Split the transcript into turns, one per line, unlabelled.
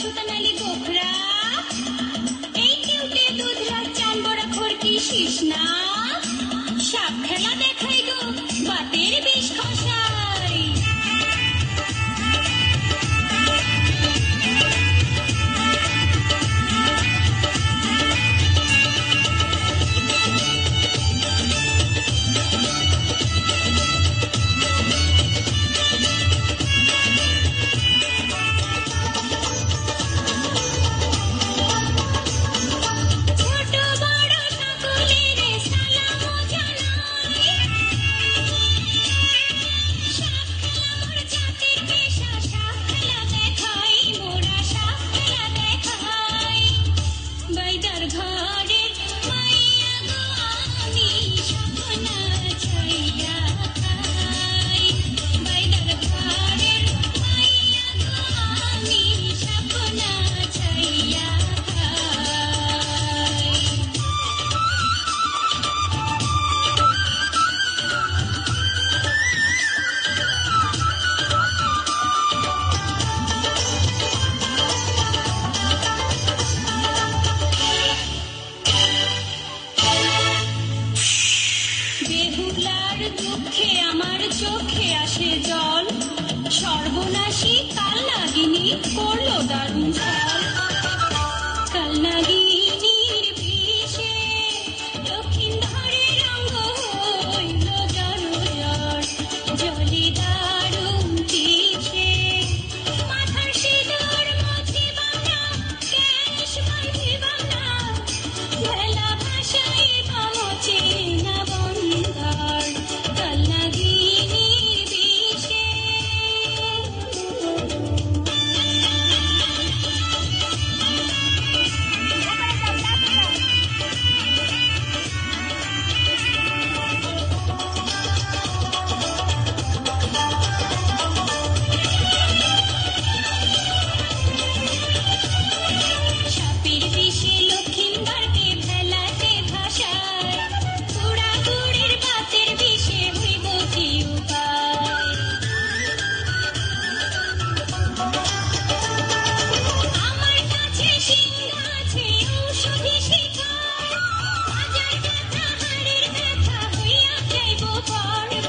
ಅಶುತನಲ್ಲಿ চোখে আমার চোখে আসে জল সর্বনাশী sorry.